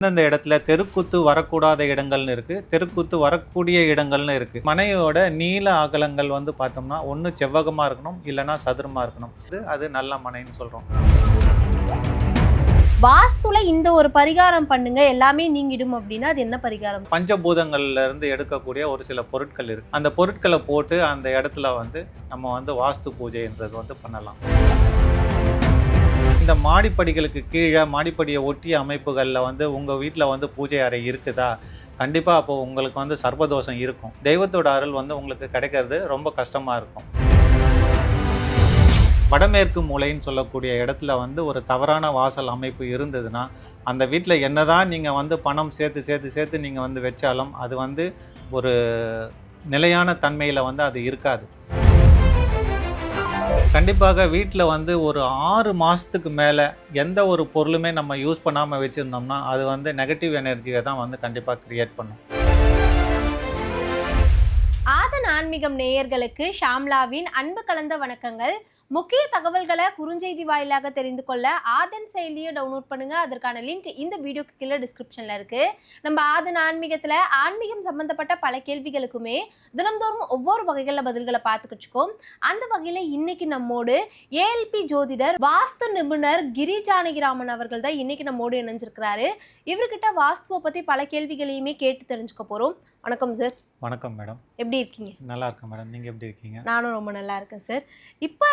எந்தெந்த இடத்துல தெருக்கூத்து வரக்கூடாத இடங்கள்னு இருக்குது தெருக்கூத்து வரக்கூடிய இடங்கள்னு இருக்குது மனையோட நீள அகலங்கள் வந்து பார்த்தோம்னா ஒன்று செவ்வகமாக இருக்கணும் இல்லைன்னா சதுரமாக இருக்கணும். இது அது நல்ல மனைன்னு சொல்கிறோம் வாஸ்துல இந்த ஒரு பரிகாரம் பண்ணுங்க எல்லாமே நீங்கிடும் அப்படின்னா அது என்ன பரிகாரம்? பஞ்சபூதங்கள்ல இருந்து எடுக்கக்கூடிய ஒரு சில பொருட்கள் இருக்குது அந்த பொருட்களை போட்டு அந்த இடத்துல வந்து நம்ம வந்து வாஸ்து பூஜைன்றது வந்து பண்ணலாம். இந்த மாடிப்படிகளுக்கு கீழே மாடிப்படியை ஒட்டிய அமைப்புகளில் வந்து உங்கள் வீட்டில் வந்து பூஜை அறை இருக்குதா? கண்டிப்பாக அப்போது உங்களுக்கு வந்து சர்வதோஷம் இருக்கும். தெய்வத்தோட அருள் வந்து உங்களுக்கு கிடைக்கிறது ரொம்ப கஷ்டமாக இருக்கும். வடமேற்கு மூலைன்னு சொல்லக்கூடிய இடத்துல வந்து ஒரு தவறான வாசல் அமைப்பு இருந்ததுன்னா அந்த வீட்டில் என்னதான் நீங்கள் வந்து பணம் சேர்த்து சேர்த்து சேர்த்து நீங்கள் வந்து வச்சாலும் அது வந்து ஒரு நிலையான தன்மையில் வந்து அது இருக்காது. கண்டிப்பாக வீட்டில் வந்து ஒரு ஆறு மாதத்துக்கு மேலே எந்த ஒரு பொருளுமே நம்ம யூஸ் பண்ணாமல் வச்சுருந்தோம்னா அது வந்து நெகட்டிவ் எனர்ஜியை தான் வந்து கண்டிப்பாக க்ரியேட் பண்ணும். ஆன்மீகம் நேயர்களுக்கு ஷாம்லாவின் அன்பு கலந்த வணக்கங்கள். முக்கிய தகவல்களை குறுஞ்செய்தி வாயிலாக தெரிந்து கொள்ள ஆதன் செயலியை டவுன்லோட் பண்ணுங்க. அதற்கான லிங்க் இந்த வீடியோக்கு கீழே டிஸ்கிரிப்ஷன்ல இருக்கு. நம்ம ஆதன் ஆன்மீகத்துல ஆன்மீகம் சம்பந்தப்பட்ட பல கேள்விகளுக்குமே தினம்தோறும் ஒவ்வொரு வகைகளில் பதில்களை பார்த்துக்கிச்சுக்கோம் அந்த வகையில இன்னைக்கு நம்மோடு ஏஎல்பி ஜோதிடர் வாஸ்து நிபுணர் கிரி ஜானகிராமன் அவர்கள் தான் இன்னைக்கு நம்மோடு இணைஞ்சிருக்கிறாரு. இவர்கிட்ட வாஸ்துவை பத்தி பல கேள்விகளையுமே கேட்டு தெரிஞ்சுக்க போறோம். வணக்கம் சார் வணக்கம் மேடம் எப்படி இருக்கீங்க? நல்லா இருக்கேன் மேடம் நீங்கள் எப்படி இருக்கீங்க? நானும் ரொம்ப நல்லா இருக்கேன் சார் இப்போ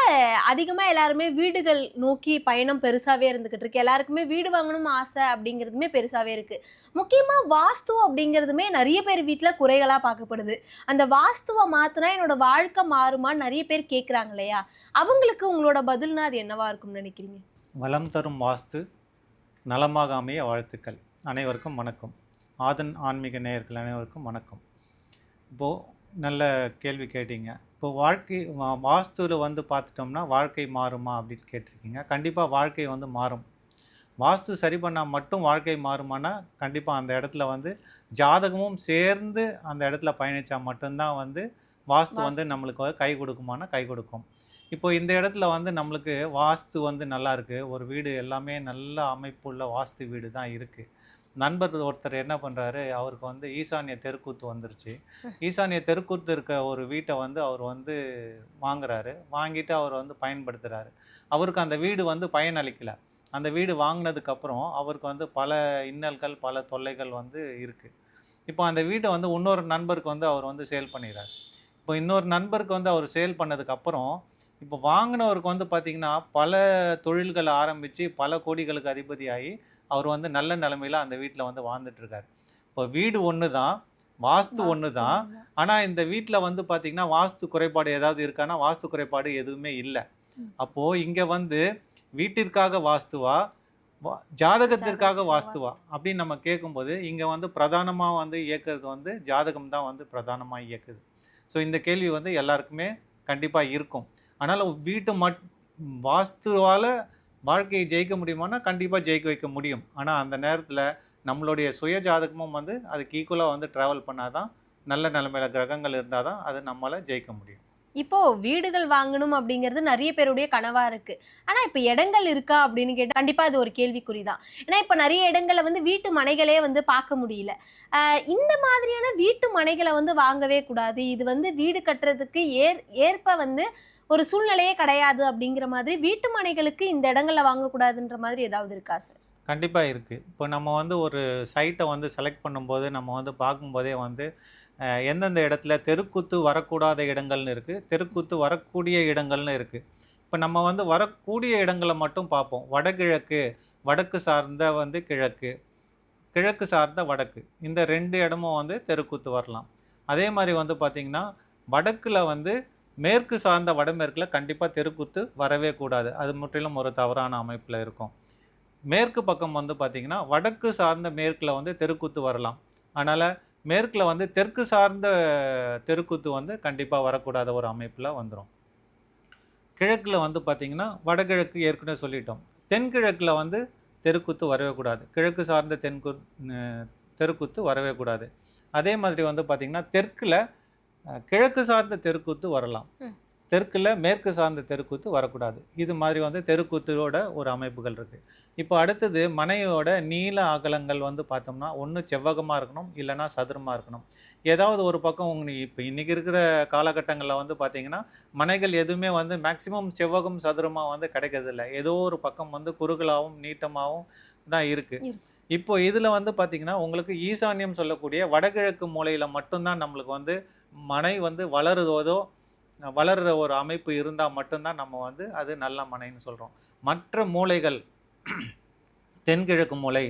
அதிகமாக எல்லாருமே வீடுகள் நோக்கி பயணம் பெருசாகவே இருந்துக்கிட்டு இருக்கு. எல்லாருக்குமே வீடு வாங்கணும் ஆசை அப்படிங்கிறதுமே பெருசாகவே இருக்கு. முக்கியமாக வாஸ்து அப்படிங்கிறதுமே நிறைய பேர் வீட்டில் குறைகளாக பார்க்கப்படுது. அந்த வாஸ்துவை மாற்றினா என்னோட வாழ்க்கை மாறுமான்னு நிறைய பேர் கேட்குறாங்க இல்லையா? அவங்களுக்கு உங்களோட பதில்னா அது என்னவா இருக்கும்னு நினைக்கிறீங்க? வளம் தரும் வாஸ்து நலமாக அமைய வாழ்த்துக்கள். அனைவருக்கும் வணக்கம். ஆதன் ஆன்மீக நேயர்கள் அனைவருக்கும் வணக்கம். இப்போது நல்ல கேள்வி கேட்டீங்க. இப்போ வாழ்க்கை வாஸ்துவில் வந்து பார்த்துட்டோம்னா வாழ்க்கை மாறுமா அப்படின்னு கேட்டிருக்கீங்க. கண்டிப்பாக வாழ்க்கை வந்து மாறும். வாஸ்து சரி பண்ணால் மட்டும் வாழ்க்கை மாறுமானா கண்டிப்பாக அந்த இடத்துல வந்து ஜாதகமும் சேர்ந்து அந்த இடத்துல பயணித்தா மட்டும்தான் வந்து வாஸ்து வந்து நம்மளுக்கு வந்து கை கொடுக்குமானா கை கொடுக்கும். இப்போ இந்த இடத்துல வந்து நம்மளுக்கு வாஸ்து வந்து நல்லா இருக்கு. ஒரு வீடு எல்லாமே நல்ல அமைப்புள்ள வாஸ்து வீடு தான் இருக்குது நண்பர் ஒருத்தர் என்ன பண்ணுறாரு அவருக்கு வந்து ஈசானிய தெருக்கூத்து வந்துருச்சு. ஈசானிய தெருக்கூத்து இருக்க ஒரு வீட்டை வந்து அவர் வந்து வாங்குறாரு. வாங்கிட்டு அவர் வந்து பயன்படுத்துகிறாரு அவருக்கு அந்த வீடு வந்து பயனளிக்கலை. அந்த வீடு வாங்கினதுக்கப்புறம் அவருக்கு வந்து பல இன்னல்கள் பல தொல்லைகள் வந்து இருக்குது இப்போ அந்த வீட்டை வந்து இன்னொரு நண்பருக்கு வந்து அவர் வந்து சேல் பண்ணிடுறாரு இப்போ இன்னொரு நண்பருக்கு வந்து அவர் சேல் பண்ணதுக்கப்புறம் இப்போ வாங்கினவருக்கு வந்து பார்த்திங்கன்னா பல தொழில்களை ஆரம்பித்து பல கோடிகளுக்கு அதிபதியாகி அவர் வந்து நல்ல நிலமையில அந்த வீட்டில் வந்து வாழ்ந்துட்டு இருக்காரு இப்போ வீடு ஒன்று தான் வாஸ்து ஒன்று தான் ஆனால் இந்த வீட்டில் வந்து பார்த்திங்கன்னா வாஸ்து குறைபாடு ஏதாவது இருக்கான்னா வாஸ்து குறைபாடு எதுவுமே இல்லை. அப்போது இங்கே வந்து வீட்டிற்காக வாஸ்துவா ஜாதகத்திற்காக வாஸ்துவா அப்படின்னு நம்ம கேட்கும்போது இங்கே வந்து பிரதானமாக வந்து இயக்குறது வந்து ஜாதகம் தான் வந்து பிரதானமாக இயக்குது. ஸோ இந்த கேள்வி வந்து எல்லாருக்குமே கண்டிப்பாக இருக்கும். ஆனால் வீட்டு மட் வாஸ்துவால் வாழ்க்கையை ஜெயிக்க முடியுமானா கண்டிப்பாக ஜெயிக்க வைக்க முடியும். ஆனால் அந்த நேரத்தில் நம்மளுடைய சுய ஜாதகமும் வந்து அதுக்கு ஈக்குவலாக வந்து ட்ராவல் பண்ணால் தான் நல்ல நிலமையில கிரகங்கள் இருந்தால் தான் அது நம்மளால் ஜெயிக்க முடியும். இப்போது வீடுகள் வாங்கணும் அப்படிங்கிறது நிறைய பேருடைய கனவாக இருக்குது ஆனால் இப்போ இடங்கள் இருக்கா அப்படின்னு கேட்டால் கண்டிப்பாக அது ஒரு கேள்விக்குறி தான் ஏன்னா இப்போ நிறைய இடங்களை வந்து வீட்டு மனைகளே வந்து பார்க்க முடியல. இந்த மாதிரியான வீட்டு மனைகளை வந்து வாங்கவே கூடாது. இது வந்து வீடு கட்டுறதுக்கு ஏற் ஏற்ப வந்து ஒரு சூழ்நிலையே கிடையாது அப்படிங்கிற மாதிரி வீட்டு மனைகளுக்கு இந்த இடங்களில் வாங்கக்கூடாதுன்ற மாதிரி ஏதாவது இருக்கா சார்? கண்டிப்பாக இருக்குது இப்போ நம்ம வந்து ஒரு சைட்டை வந்து செலக்ட் பண்ணும்போது நம்ம வந்து பார்க்கும்போதே வந்து எந்தெந்த இடத்துல? தெருக்கூத்து வரக்கூடாத இடங்கள்னு இருக்குது தெருக்கூத்து வரக்கூடிய இடங்கள்னு இருக்குது இப்போ நம்ம வந்து வரக்கூடிய இடங்களை மட்டும் பார்ப்போம். வடகிழக்கு வடக்கு சார்ந்த வந்து கிழக்கு கிழக்கு சார்ந்த வடக்கு. இந்த ரெண்டு இடமும் வந்து தெருக்கூத்து வரலாம். அதே மாதிரி வந்து பார்த்திங்கன்னா வடக்கில் வந்து மேற்கு சார்ந்த வடமேற்கில் கண்டிப்பாக தெருக்கூத்து வரவே கூடாது. அது முற்றிலும் ஒரு தவறான அமைப்பில் இருக்கும். மேற்கு பக்கம் வந்து பார்த்திங்கன்னா வடக்கு சார்ந்த மேற்கில் வந்து தெருக்கூத்து வரலாம். அதனால் மேற்கில் வந்து தெற்கு சார்ந்த தெருக்கூத்து வந்து கண்டிப்பாக வரக்கூடாத ஒரு அமைப்பில் வந்துடும் கிழக்கில் வந்து பார்த்திங்கன்னா வடகிழக்கு ஏற்கனவே சொல்லிட்டோம். தென்கிழக்கில் வந்து தெருக்கூத்து வரவே கூடாது. கிழக்கு சார்ந்த தென்கு தெருக்கூத்து வரவே கூடாது. அதே மாதிரி வந்து பார்த்திங்கன்னா தெற்கில் கிழக்கு சார்ந்த தெருக்கூத்து வரலாம். தெற்கில் மேற்கு சார்ந்த தெருக்கூத்து வரக்கூடாது. இது மாதிரி வந்து தெருக்கூத்தோட ஒரு அமைப்புகள் இருக்குது இப்போ அடுத்தது மனையோட நீள அகலங்கள் வந்து பார்த்தோம்னா ஒன்று செவ்வகமாக இருக்கணும் இல்லைன்னா சதுரமாக இருக்கணும். ஏதாவது ஒரு பக்கம் உங்களுக்கு இப்போ இன்றைக்கி இருக்கிற காலகட்டங்களில் வந்து பார்த்தீங்கன்னா மனைகள் எதுவுமே வந்து மேக்சிமம் செவ்வகம் சதுரமாக வந்து கிடைக்கிறதில்ல. ஏதோ ஒரு பக்கம் வந்து குறுகலாகவும் நீட்டமாகவும் தான் இருக்குது இருக்கு. இப்போ இதில் வந்து பார்த்தீங்கன்னா உங்களுக்கு ஈசான்யம் சொல்லக்கூடிய வடகிழக்கு மூலையில் மட்டும்தான் நம்மளுக்கு வந்து மனை வந்து வளருவதோ வளர்கிற ஒரு அமைப்பு இருந்தால் மட்டும்தான் நம்ம வந்து அது நல்ல மனைன்னு சொல்கிறோம் மற்ற மூலைகள் தென்கிழக்கு மூலை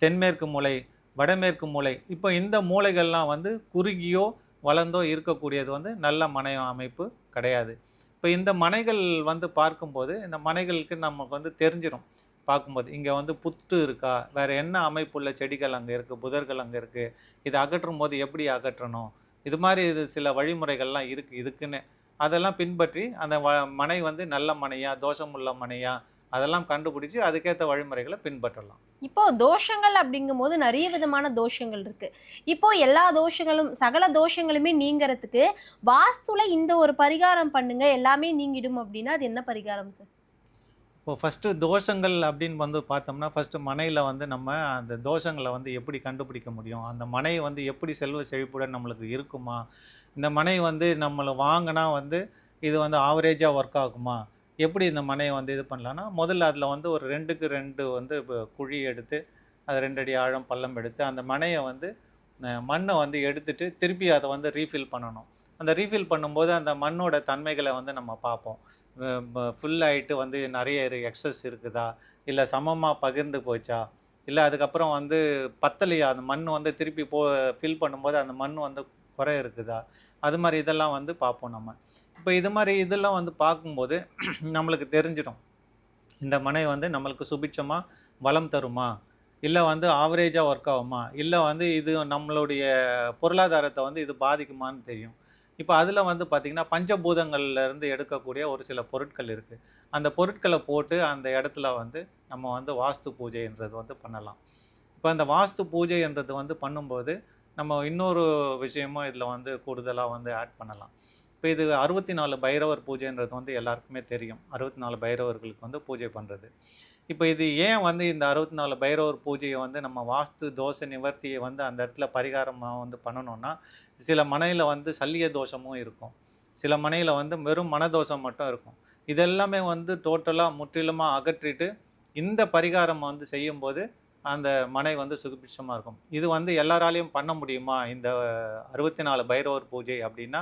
தென்மேற்கு மூலை வடமேற்கு மூலை இப்போ இந்த மூளைகள்லாம் வந்து குறுகியோ வளர்ந்தோ இருக்கக்கூடியது வந்து நல்ல மனை அமைப்பு கிடையாது. இப்போ இந்த மனைகள் வந்து பார்க்கும்போது இந்த மனைகளுக்கு நமக்கு வந்து தெரிஞ்சிடும் பார்க்கும்போது இங்கே வந்து புத்து இருக்கா? வேறு என்ன அமைப்புள்ள செடிகள் அங்கே இருக்குது புதர்கள் அங்கே இருக்குது இதை அகற்றும் போது எப்படி அகற்றணும்? இது மாதிரி இது சில வழிமுறைகள்லாம் இருக்குது இதுக்குன்னு அதெல்லாம் பின்பற்றி அந்த வ மனை வந்து நல்ல மனையா தோஷமுள்ள மனையா அதெல்லாம் கண்டுபிடிச்சி அதுக்கேற்ற வழிமுறைகளை பின்பற்றலாம். இப்போ தோஷங்கள் அப்படிங்கும்போது நிறைய விதமான தோஷங்கள் இருக்கு. இப்போ எல்லா தோஷங்களும் சகல தோஷங்களுமே நீங்கிறதுக்கு வாஸ்துல இந்த ஒரு பரிகாரம் பண்ணுங்க எல்லாமே நீங்கிடும் அப்படின்னா அது என்ன பரிகாரம் சார்? இப்போ ஃபஸ்ட்டு தோஷங்கள் அப்படின்னு வந்து பார்த்தோம்னா ஃபஸ்ட்டு மனையில் வந்து நம்ம அந்த தோஷங்களை வந்து எப்படி கண்டுபிடிக்க முடியும்? அந்த மனை வந்து எப்படி செல்வ செழிப்புடன் நம்மளுக்கு இருக்குமா? இந்த மனை வந்து நம்மளை வாங்கினா வந்து இது வந்து ஆவரேஜாக ஒர்க் ஆகுமா? எப்படி இந்த மனையை வந்து இது பண்ணலான்னா முதல்ல அதில் வந்து ஒரு ரெண்டுக்கு ரெண்டு வந்து இப்போ குழி எடுத்து அது ரெண்டு அடி ஆழம் பள்ளம் எடுத்து அந்த மனையை வந்து மண்ணை வந்து எடுத்துட்டு திருப்பி அதை வந்து ரீஃபில் பண்ணணும். அந்த ரீஃபில் பண்ணும்போது அந்த மண்ணோட தன்மைகளை வந்து நம்ம பார்ப்போம். ஃபுல் ஆகிட்டு வந்து நிறைய எக்ஸஸ் இருக்குதா? இல்லை சமமாக பகிர்ந்து போச்சா? இல்லை அதுக்கப்புறம் வந்து பத்தலையா? அந்த மண் வந்து திருப்பி போ ஃபில் பண்ணும்போது அந்த மண் வந்து குறை இருக்குதா? அது மாதிரி இதெல்லாம் வந்து பார்ப்போம் நம்ம. இப்போ இது மாதிரி இதெல்லாம் வந்து பார்க்கும்போது நம்மளுக்கு தெரிஞ்சிடும். இந்த மனை வந்து நம்மளுக்கு சுபிட்சமாக வளம் தருமா? இல்லை வந்து ஆவரேஜாக ஒர்க் ஆகுமா? இல்லை வந்து இது நம்மளுடைய பொருளாதாரத்தை வந்து இது பாதிக்குமான்னு தெரியும். இப்போ அதில் வந்து பார்த்திங்கன்னா பஞ்சபூதங்கள்லேருந்து எடுக்கக்கூடிய ஒரு சில பொருட்கள் இருக்குது அந்த பொருட்களை போட்டு அந்த இடத்துல வந்து நம்ம வந்து வாஸ்து பூஜைன்றது வந்து பண்ணலாம். இப்போ அந்த வாஸ்து பூஜைன்றது வந்து பண்ணும்போது நம்ம இன்னொரு விஷயமும் இதில் வந்து கூடுதலாக வந்து ஆட் பண்ணலாம். இப்போ இது அறுபத்தி நாலு பைரவர் பூஜைன்றது வந்து எல்லாருக்குமே தெரியும். அறுபத்தி நாலு பைரவர்களுக்கு வந்து பூஜை பண்ணுறது இப்போ இது ஏன் வந்து இந்த அறுபத்தி நாலு பைரவர் பூஜையை வந்து நம்ம வாஸ்து தோஷ நிவர்த்தியை வந்து அந்த இடத்துல பரிகாரமாக வந்து பண்ணணும்னா சில மனையில் வந்து சல்லிய தோஷமும் இருக்கும். சில மனையில் வந்து வெறும் மனதோஷம் மட்டும் இருக்கும். இதெல்லாமே வந்து டோட்டலாக முற்றிலுமாக அகற்றிட்டு இந்த பரிகாரம் வந்து செய்யும்போது அந்த மனை வந்து சுகபிட்சமாக இருக்கும். இது வந்து எல்லாராலையும் பண்ண முடியுமா? இந்த அறுபத்தி நாலு பைரவர் பூஜை அப்படின்னா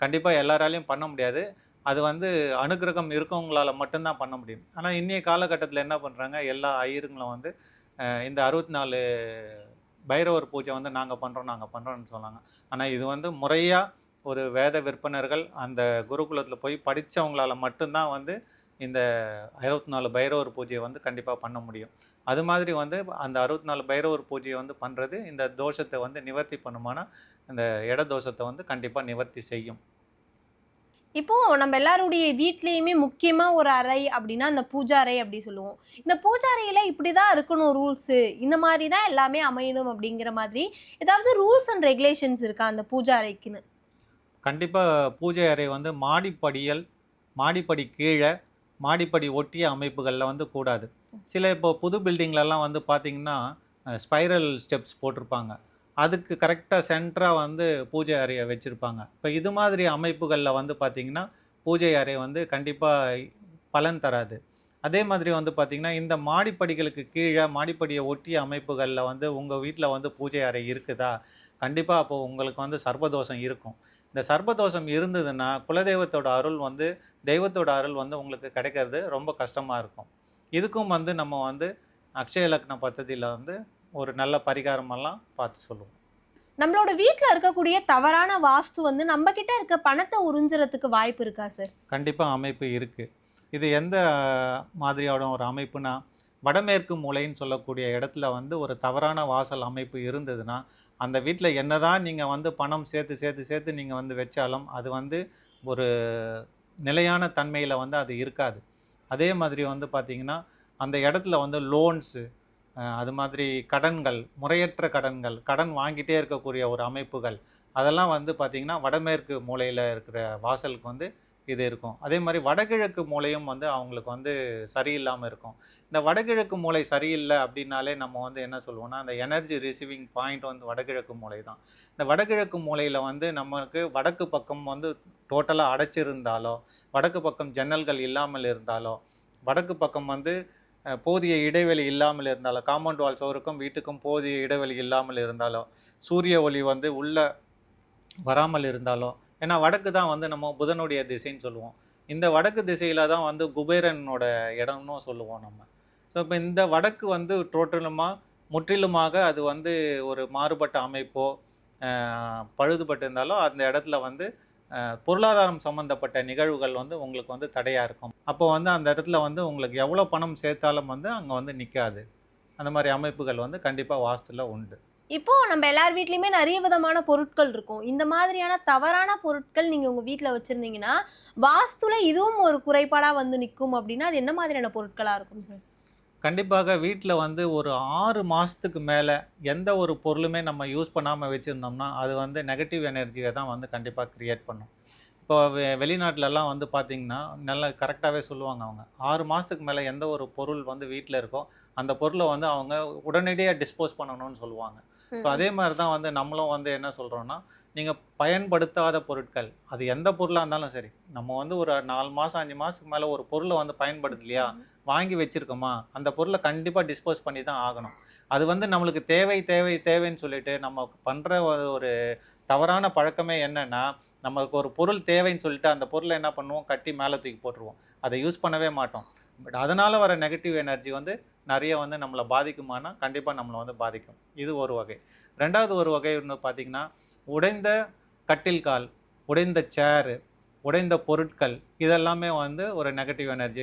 கண்டிப்பாக எல்லாராலையும் பண்ண முடியாது. அது வந்து அனுகிரகம் இருக்கவங்களால மட்டும்தான் பண்ண முடியும். ஆனால் இன்றைய காலகட்டத்தில் என்ன பண்ணுறாங்க எல்லா ஐயருங்களும் வந்து இந்த அறுபத்தி நாலு பைரவர் பூஜை வந்து நாங்கள் பண்ணுறோம் நாங்கள் பண்ணுறோன்னு சொன்னாங்க. ஆனால் இது வந்து முறையாக ஒரு வேத விற்பனர்கள் அந்த குருகுலத்தில் போய் படித்தவங்களால மட்டும்தான் வந்து இந்த அறுபத்தி நாலு பைரவர் பூஜையை வந்து கண்டிப்பாக பண்ண முடியும். அது மாதிரி வந்து அந்த அறுபத்தி நாலு பைரவர் பூஜையை வந்து பண்ணுறது இந்த தோஷத்தை வந்து நிவர்த்தி பண்ணுமானா இந்த இட தோஷத்தை வந்து கண்டிப்பாக நிவர்த்தி செய்யும். இப்போ நம்ம எல்லாருடைய வீட்லயுமே முக்கியமா ஒரு அறை அப்படின்னா அந்த பூஜா அறை அப்படி சொல்லுவோம். இந்த பூஜா அறையில இப்படிதான் இருக்கணும் ரூல்ஸ் இந்த மாதிரி தான் எல்லாமே அமையணும் அப்படிங்கிற மாதிரி ஏதாவது ரூல்ஸ் அண்ட் ரெகுலேஷன்ஸ் இருக்கா அந்த பூஜா அறைக்குன்னு? கண்டிப்பாக பூஜை அறை வந்து மாடிப்படியல் மாடிப்படி கீழே மாடிப்படி ஒட்டிய அமைப்புகளில் வந்து கூடாது. சில இப்போ புது பில்டிங்லலாம் வந்து பார்த்திங்கன்னா ஸ்பைரல் ஸ்டெப்ஸ் போட்டிருப்பாங்க. அதுக்கு கரெக்டாக சென்டராக வந்து பூஜை அறையை வச்சுருப்பாங்க. இப்போ இது மாதிரி அமைப்புகளில் வந்து பார்த்திங்கன்னா பூஜை அறை வந்து கண்டிப்பாக பலன் தராது. அதே மாதிரி வந்து பார்த்திங்கன்னா இந்த மாடிப்படிகளுக்கு கீழே மாடிப்படியை ஒட்டிய அமைப்புகளில் வந்து உங்கள் வீட்டில் வந்து பூஜை அறை இருக்குதா? கண்டிப்பாக அப்போ உங்களுக்கு வந்து சர்பதோஷம் இருக்கும். இந்த சர்பதோஷம் இருந்ததுன்னா குலதெய்வத்தோட அருள் வந்து தெய்வத்தோட அருள் வந்து உங்களுக்கு கிடைக்கிறது ரொம்ப கஷ்டமாக இருக்கும். இதுக்கும் வந்து நம்ம வந்து அக்ஷய லக்ன பദ്ധதியில் வந்து ஒரு நல்ல பரிகாரமெல்லாம் பார்த்து சொல்லுவோம். நம்மளோட வீட்ல இருக்கக்கூடிய தவறான வாஸ்து வந்து நம்ம கிட்ட இருக்க பணத்தை உறிஞ்சுறதுக்கு வாய்ப்பு இருக்கா சார்? கண்டிப்பாக அமைப்பு இருக்குது இது எந்த மாதிரியோட ஒரு அமைப்புனா வடமேற்கு மூலைன்னு சொல்லக்கூடிய இடத்துல வந்து ஒரு தவறான வாசல் அமைப்பு இருந்ததுன்னா அந்த வீட்டில் என்ன தான் நீங்கள் வந்து பணம் சேர்த்து சேர்த்து சேர்த்து நீங்கள் வந்து வச்சாலும் அது வந்து ஒரு நிலையான தன்மையில் வந்து அது இருக்காது. அதே மாதிரி வந்து பார்த்திங்கன்னா அந்த இடத்துல வந்து லோன்ஸு அது மாதிரி கடன்கள் முறையற்ற கடன்கள் கடன் வாங்கிட்டே இருக்கக்கூடிய ஒரு அமைப்புகள் அதெல்லாம் வந்து பார்த்திங்கன்னா வடமேற்கு மூலையில் இருக்கிற வாசலுக்கு வந்து இது இருக்கும். அதே மாதிரி வடகிழக்கு மூலையும் வந்து அவங்களுக்கு வந்து சரியில்லாமல் இருக்கும். இந்த வடகிழக்கு மூலை சரியில்லை அப்படின்னாலே நம்ம வந்து என்ன சொல்லுவோம்னா அந்த எனர்ஜி ரிசீவிங் பாயிண்ட் வந்து வடகிழக்கு மூலை தான். இந்த வடகிழக்கு மூலையில் வந்து நமக்கு வடக்கு பக்கம் வந்து டோட்டலாக அடைச்சிருந்தாலோ வடக்கு பக்கம் ஜன்னல்கள் இல்லாமல் இருந்தாலோ வடக்கு பக்கம் வந்து போதிய இடைவெளி இல்லாமல் இருந்தாலோ காம்பவுண்ட் வால் சோருக்கும் வீட்டுக்கும் போதிய இடைவெளி இல்லாமல் இருந்தாலோ சூரிய ஒளி வந்து உள்ள வராமல் இருந்தாலோ ஏன்னா வடக்கு தான் வந்து நம்ம புதனுடைய திசைன்னு சொல்லுவோம். இந்த வடக்கு திசையில் தான் வந்து குபேரனோட இடம்னு சொல்லுவோம் நம்ம. ஸோ இப்போ இந்த வடக்கு வந்து டோட்டலுமாக முற்றிலுமாக அது வந்து ஒரு மாறுபட்ட அமைப்போ அஹ், பழுதுபட்டு அந்த இடத்துல வந்து பொருளாதாரம் சம்மந்தப்பட்ட நிகழ்வுகள் வந்து உங்களுக்கு வந்து தடையாக இருக்கும். அப்போ வந்து அந்த இடத்துல வந்து உங்களுக்கு எவ்வளோ பணம் சேர்த்தாலும் வந்து அங்கே வந்து நிற்காது அந்த மாதிரி அமைப்புகள் வந்து கண்டிப்பாக வாஸ்துல உண்டு. இப்போது நம்ம எல்லார் வீட்லேயுமே நிறைய விதமான பொருட்கள் இருக்கும். இந்த மாதிரியான தவறான பொருட்கள் நீங்கள் உங்கள் வீட்டில் வச்சுருந்தீங்கன்னா வாஸ்துல இதுவும் ஒரு குறைபாடாக வந்து நிற்கும் அப்படின்னா அது என்ன மாதிரியான பொருட்களாக இருக்கும் சார் கண்டிப்பாக வீட்டில் வந்து ஒரு ஆறு மாதத்துக்கு மேலே எந்த ஒரு பொருளுமே நம்ம யூஸ் பண்ணாமல் வச்சுருந்தோம்னா அது வந்து நெகட்டிவ் எனர்ஜியை தான் வந்து கண்டிப்பாக க்ரியேட் பண்ணும். இப்போ வெ வெளிநாட்டிலலாம் வந்து பார்த்திங்கன்னா நல்லா கரெக்டாகவே சொல்லுவாங்க அவங்க. ஆறு மாதத்துக்கு மேலே எந்த ஒரு பொருள் வந்து வீட்டில் இருக்கோ அந்த பொருளை வந்து அவங்க உடனடியாக டிஸ்போஸ் பண்ணணும்னு சொல்லுவாங்க. ஸோ அதே மாதிரி தான் வந்து நம்மளும் வந்து என்ன சொல்கிறோன்னா நீங்கள் பயன்படுத்தாத பொருட்கள் அது எந்த பொருளாக இருந்தாலும் சரி நம்ம வந்து ஒரு நாலு மாதம் அஞ்சு மாதத்துக்கு மேலே ஒரு பொருளை வந்து பயன்படுத்தலையா வாங்கி வச்சிருக்கோமா? அந்த பொருளை கண்டிப்பாக டிஸ்போஸ் பண்ணி தான் ஆகணும். அது வந்து நம்மளுக்கு தேவை தேவை தேவைன்னு சொல்லிட்டு நம்ம பண்ணுற ஒரு தவறான பழக்கமே என்னன்னா நம்மளுக்கு ஒரு பொருள் தேவைன்னு சொல்லிட்டு அந்த பொருளை என்ன பண்ணுவோம்? கட்டி மேலே தூக்கி போட்டுருவோம். அதை யூஸ் பண்ணவே மாட்டோம். பட் அதனால் வர நெகட்டிவ் எனர்ஜி வந்து நிறைய வந்து நம்மளை பாதிக்குமானா கண்டிப்பாக நம்மளை வந்து பாதிக்கும். இது ஒரு வகை. ரெண்டாவது ஒரு வகை ஒன்று பார்த்திங்கன்னா உடைந்த கட்டில் கால் உடைந்த சேரு உடைந்த பொருட்கள் இதெல்லாமே வந்து ஒரு நெகட்டிவ் எனர்ஜி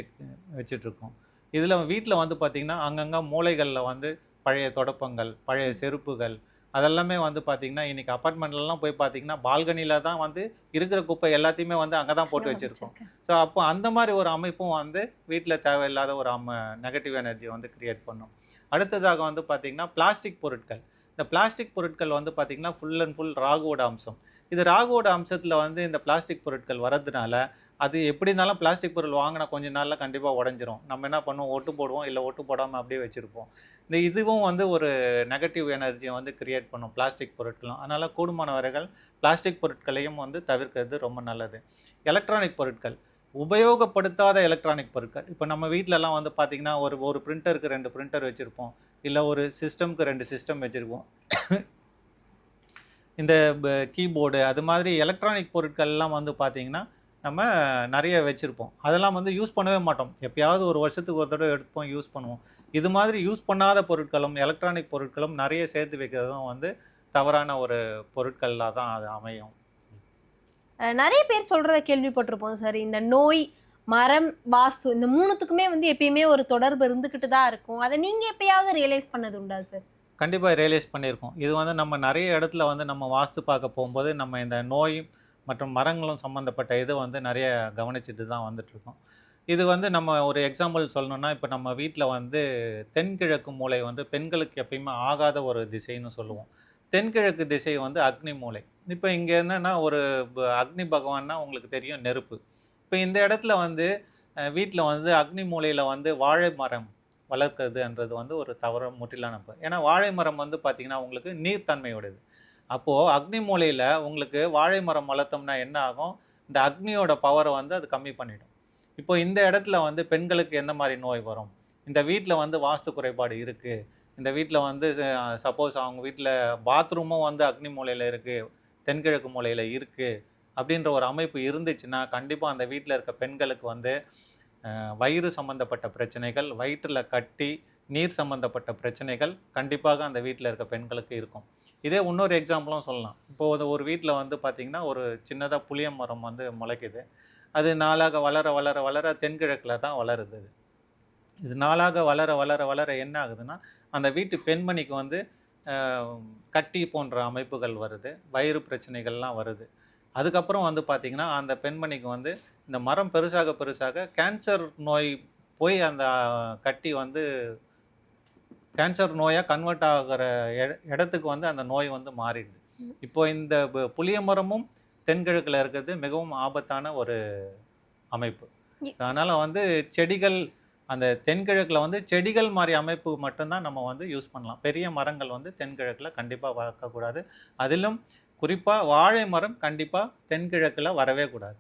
வச்சிட்ருக்கோம். இதில் வீட்டில் வந்து பார்த்திங்கன்னா அங்கங்கே மூலைகளில் வந்து பழைய தொடப்பங்கள் பழைய செருப்புகள் அதெல்லாமே வந்து பார்த்திங்கன்னா இன்றைக்கி அப்பார்ட்மெண்ட்லலாம் போய் பார்த்திங்கன்னா பால்கனியில் தான் வந்து இருக்கிற குப்பை எல்லாத்தையுமே வந்து அங்கே தான் போட்டு வச்சுருக்கோம். ஸோ அப்போ அந்த மாதிரி ஒரு அமைப்பும் வந்து வீட்டில் தேவையில்லாத ஒரு அம நெகட்டிவ் எனர்ஜி வந்து கிரியேட் பண்ணும். அடுத்ததாக வந்து பார்த்திங்கன்னா பிளாஸ்டிக் பொருட்கள். இந்த பிளாஸ்டிக் பொருட்கள் வந்து பார்த்திங்கன்னா ஃபுல் அண்ட் ஃபுல் ராகுவோட அம்சம். இது ராகுவோட அம்சத்தில் வந்து இந்த பிளாஸ்டிக் பொருட்கள் வரதுனால அது எப்படி இருந்தாலும் பிளாஸ்டிக் பொருள் வாங்கினா கொஞ்ச நாளில் கண்டிப்பாக உடஞ்சிரும். நம்ம என்ன பண்ணுவோம்? ஒட்டு போடுவோம். இல்லை ஒட்டு போடாமல் அப்படியே வச்சுருப்போம். இந்த இதுவும் வந்து ஒரு நெகட்டிவ் எனர்ஜியை வந்து கிரியேட் பண்ணும் பிளாஸ்டிக் பொருட்களும். அதனால் கூடுமானவர்கள் பிளாஸ்டிக் பொருட்களையும் வந்து தவிர்க்கிறது ரொம்ப நல்லது. எலக்ட்ரானிக் பொருட்கள். உபயோகப்படுத்தாத எலக்ட்ரானிக் பொருட்கள். இப்போ நம்ம வீட்டிலலாம் வந்து பார்த்திங்கன்னா ஒரு ஒரு பிரிண்டருக்கு ரெண்டு பிரிண்டர் வச்சுருப்போம். இல்லை ஒரு சிஸ்டம்க்கு ரெண்டு சிஸ்டம் வச்சுருப்போம். இந்த கீபோர்டு அது மாதிரி எலக்ட்ரானிக் பொருட்கள்லாம் வந்து பார்த்திங்கன்னா நம்ம நிறைய வச்சுருப்போம். அதெல்லாம் வந்து யூஸ் பண்ணவே மாட்டோம். எப்பயாவது ஒரு வருஷத்துக்கு ஒரு தடவை எடுப்போம் யூஸ் பண்ணுவோம். இது மாதிரி யூஸ் பண்ணாத பொருட்களும் எலக்ட்ரானிக் பொருட்களும் நிறைய சேர்த்து வைக்கிறதும் வந்து தவறான ஒரு பொருட்களாக தான் அது அமையும். நிறைய பேர் சொல்கிறத கேள்விப்பட்டிருப்போம் சார். இந்த நோய் மரம் வாஸ்து இந்த மூணுத்துக்குமே வந்து எப்பயுமே ஒரு தொடர்பு இருந்துக்கிட்டு தான் இருக்கும். அதை நீங்கள் எப்பயாவது ரியலைஸ் பண்ணது உண்டா சார்? கண்டிப்பாக ரியலைஸ் பண்ணியிருக்கோம். இது வந்து நம்ம நிறைய இடத்துல வந்து நம்ம வாஸ்து பார்க்க போகும்போது நம்ம இந்த நோய் மற்றும் மரங்களும் சம்மந்தப்பட்ட இதை வந்து நிறைய கவனிச்சுட்டு தான் வந்துட்ருக்கோம் இது வந்து நம்ம ஒரு எக்ஸாம்பிள் சொல்லணும்னா இப்போ நம்ம வீட்டில் வந்து தென்கிழக்கு மூலை வந்து பெண்களுக்கு எப்பயுமே ஆகாத ஒரு திசைன்னு சொல்லுவோம். தென்கிழக்கு திசை வந்து அக்னி மூலை இப்போ இங்கே என்னென்னா ஒரு அக்னி பகவான்னா உங்களுக்கு தெரியும் நெருப்பு. இப்போ இந்த இடத்துல வந்து வீட்டில் வந்து அக்னி மூலையில் வந்து வாழை மரம் வளர்க்குறதுன்றது வந்து ஒரு தவறு முற்றிலான ப- ஏன்னா வாழை மரம் வந்து பார்த்திங்கன்னா உங்களுக்கு நீர்த்தன்மையுடையது அப்போது அக்னி மூலையில் உங்களுக்கு வாழை மரம் வளர்த்தோம்னா என்ன ஆகும்? இந்த அக்னியோட பவரை வந்து அது கம்மி பண்ணிடும். இப்போ இந்த இடத்துல வந்து பெண்களுக்கு எந்த மாதிரி நோய் வரும்? இந்த வீட்டில் வந்து வாஸ்து குறைபாடு இருக்குது இந்த வீட்டில் வந்து சப்போஸ் அவங்க வீட்டில் பாத்ரூமும் வந்து அக்னி மூலையில் இருக்குது தென்கிழக்கு மூலையில் இருக்குது அப்படின்ற ஒரு அமைப்பு இருந்துச்சுன்னா கண்டிப்பாக அந்த வீட்டில் இருக்க பெண்களுக்கு வந்து வயிறு சம்மந்தப்பட்ட பிரச்சனைகள் வயிற்றில் கட்டி நீர் சம்மந்தப்பட்ட பிரச்சனைகள் கண்டிப்பாக அந்த வீட்டில் இருக்க பெண்களுக்கு இருக்கும். இதே இன்னொரு எக்ஸாம்பிளும் சொல்லலாம். இப்போ ஒரு- வீட்டில் வந்து பார்த்திங்கன்னா ஒரு சின்னதாக புளிய மரம் வந்து முளைக்குது. அது நாளாக வளர வளர வளர தென்கிழக்கில் தான் வளருது. இது. நாளாக வளர வளர வளர என்ன ஆகுதுன்னா அந்த வீட்டு பெண்மணிக்கு வந்து கட்டி போன்ற அமைப்புகள் வருது. வயிறு பிரச்சனைகள்லாம் வருது. அதுக்கப்புறம் வந்து பார்த்திங்கன்னா அந்த பெண்மணிக்கு வந்து இந்த மரம் பெருசாக பெருசாக கேன்சர் நோய் போய் அந்த கட்டி வந்து கேன்சர் நோயாக கன்வெர்ட் ஆகிற இட- இடத்துக்கு வந்து அந்த நோய் வந்து மாறிடுது. இப்போ இந்த புளிய மரமும் தென்கிழக்கில் இருக்கிறது மிகவும் ஆபத்தான ஒரு அமைப்பு. அதனால் வந்து செடிகள் அந்த தென்கிழக்கில் வந்து செடிகள் மாதிரி அமைப்பு மட்டும்தான் நம்ம வந்து யூஸ் பண்ணலாம். பெரிய மரங்கள் வந்து தென்கிழக்கில் கண்டிப்பாக வளர்க்கக்கூடாது அதிலும் குறிப்பாக வாழை மரம் கண்டிப்பாக தென்கிழக்கில் வரவே கூடாது.